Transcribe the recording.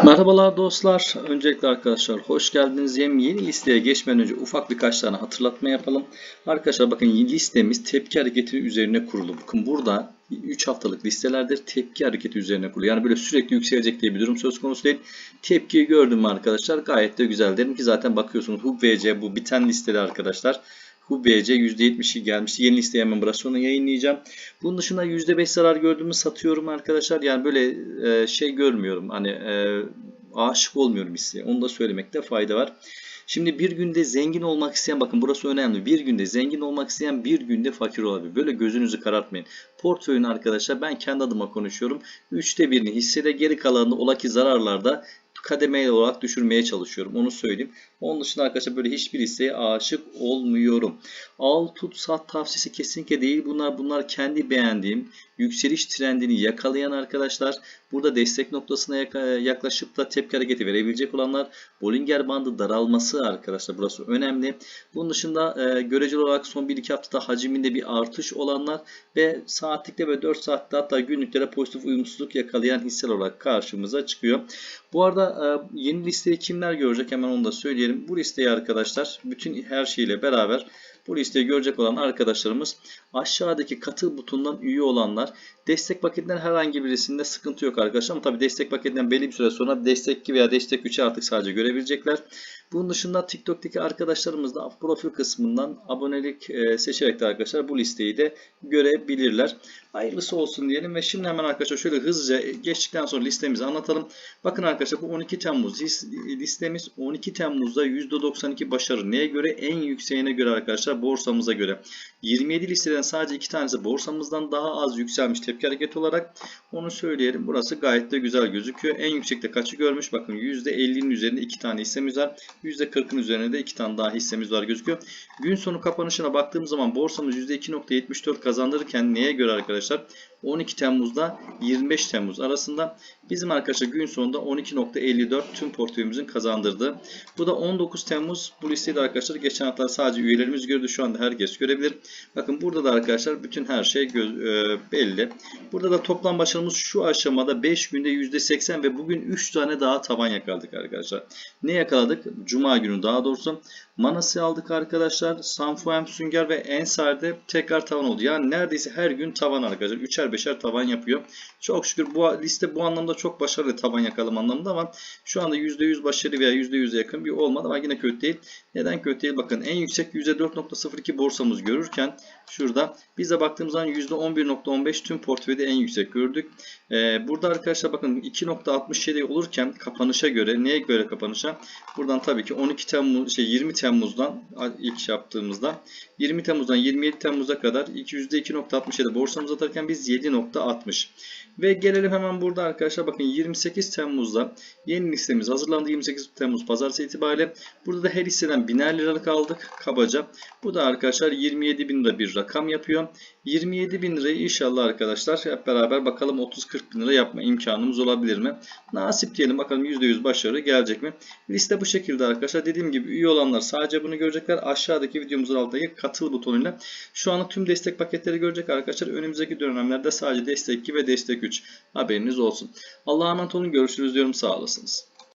Merhabalar dostlar. Öncelikle arkadaşlar hoş geldiniz. Yeni, yeni listeye geçmeden önce ufak birkaç tane hatırlatma yapalım. Arkadaşlar bakın listemiz tepki hareketi üzerine kurulu. Bakın burada 3 haftalık listelerdir tepki hareketi üzerine kurulu. Yani böyle sürekli yükselecek diye bir durum söz konusu değil. Tepkiyi gördüm arkadaşlar gayet de güzel. Derim ki zaten bakıyorsunuz HUB VC bu biten listede arkadaşlar. HUB VC %70'i gelmişti. Yeni listeyi hemen biraz sonra yayınlayacağım. Bunun dışında %5 zarar gördüğümü satıyorum arkadaşlar. Yani böyle e, şey görmüyorum. Hani e, aşık olmuyorum hisseye. Onu da söylemekte fayda var. Şimdi bir günde zengin olmak isteyen bakın burası önemli. Bir günde zengin olmak isteyen bir günde fakir olabilir. Böyle gözünüzü karartmayın. Portföyün arkadaşlar ben kendi adıma konuşuyorum. Üçte birini hissede geri kalanını ola ki zararlarda kademeli olarak düşürmeye çalışıyorum. Onu söyleyeyim. Onun dışında arkadaşlar böyle hiçbir hisseye aşık olmuyorum. Al tut sat tavsiyesi kesinlikle değil. Bunlar bunlar kendi beğendiğim yükseliş trendini yakalayan arkadaşlar. Burada destek noktasına yaklaşıp da tepki hareketi verebilecek olanlar. Bollinger bandı daralması arkadaşlar burası önemli. Bunun dışında e, göreceli olarak son 1-2 haftada haciminde bir artış olanlar ve saatlikte ve 4 saatte hatta günlüklere pozitif uyumsuzluk yakalayan hisseler olarak karşımıza çıkıyor. Bu arada e, yeni listeyi kimler görecek hemen onu da söyleyelim. Bu listeyi arkadaşlar bütün her şeyle beraber bu listeyi görecek olan arkadaşlarımız aşağıdaki katıl butonundan üye olanlar destek paketinden herhangi birisinde sıkıntı yok arkadaşlar. Ama tabi destek paketinden belli bir süre sonra destek 2 veya destek 3'ü artık sadece görebilecekler. Bunun dışında TikTok'taki arkadaşlarımız da profil kısmından abonelik e, seçerek de arkadaşlar bu listeyi de görebilirler. Hayırlısı olsun diyelim ve şimdi hemen arkadaşlar şöyle hızlıca geçtikten sonra listemizi anlatalım. Bakın arkadaşlar bu 12 Temmuz listemiz 12 Temmuz'da %92 başarı. Neye göre? En yükseğine göre arkadaşlar borsamıza göre. 27 listeden sadece 2 tanesi borsamızdan daha az yükselmiş tepki hareketi olarak. Onu söyleyelim. Burası gayet de güzel gözüküyor. En yüksekte kaçı görmüş? Bakın %50'nin üzerinde 2 tane hissemiz var. %40'ın üzerinde de 2 tane daha hissemiz var gözüküyor. Gün sonu kapanışına baktığımız zaman borsamız %2.74 kazandırırken neye göre arkadaşlar? 12 Temmuz'da 25 Temmuz arasında bizim arkadaşlar gün sonunda 12.54 tüm portföyümüzün kazandırdığı. Bu da 19 Temmuz bu listeyi de arkadaşlar geçen hafta sadece üyelerimiz gördü. Şu anda herkes görebilir. Bakın burada da arkadaşlar bütün her şey göz, e, belli. Burada da toplam başarımız şu aşamada 5 günde %80 ve bugün 3 tane daha tavan yakaladık arkadaşlar. Ne yakaladık? Cuma günü daha doğrusu. Manas'ı aldık arkadaşlar. Sanfuem Sünger ve Ensar'de tekrar tavan oldu. Yani neredeyse her gün tavan arkadaşlar. Üçer beşer tavan yapıyor. Çok şükür bu liste bu anlamda çok başarılı tavan yakalım anlamında ama şu anda %100 başarı veya %100'e yakın bir olmadı ama yine kötü değil. Neden kötü değil? Bakın en yüksek %4.02 borsamız görürken şurada bize baktığımız zaman %11.15 tüm portföyde en yüksek gördük. Ee, burada arkadaşlar bakın 2.67 olurken kapanışa göre neye göre kapanışa? Buradan tabii ki 12 Temmuz şey 20 Temmuz'dan ilk yaptığımızda 20 Temmuz'dan 27 Temmuz'a kadar %2.67 borsamız atarken biz 7.60 ve gelelim hemen burada arkadaşlar bakın 28 Temmuz'da yeni listemiz hazırlandı. 28 Temmuz pazartesi itibariyle. Burada da her hisseden biner liralık aldık kabaca. Bu da arkadaşlar 27 bin bir rakam yapıyor. 27 bin lirayı inşallah arkadaşlar hep beraber bakalım 30-40 bin lira yapma imkanımız olabilir mi? Nasip diyelim bakalım %100 başarı gelecek mi? Liste bu şekilde arkadaşlar dediğim gibi üye olanlar sadece bunu görecekler. Aşağıdaki videomuzun altındaki katıl butonuyla. Şu an tüm destek paketleri görecek arkadaşlar. Önümüzdeki dönemlerde sadece destek 2 ve destek 3 haberiniz olsun. Allah'a emanet olun. Görüşürüz diyorum. Sağ olasınız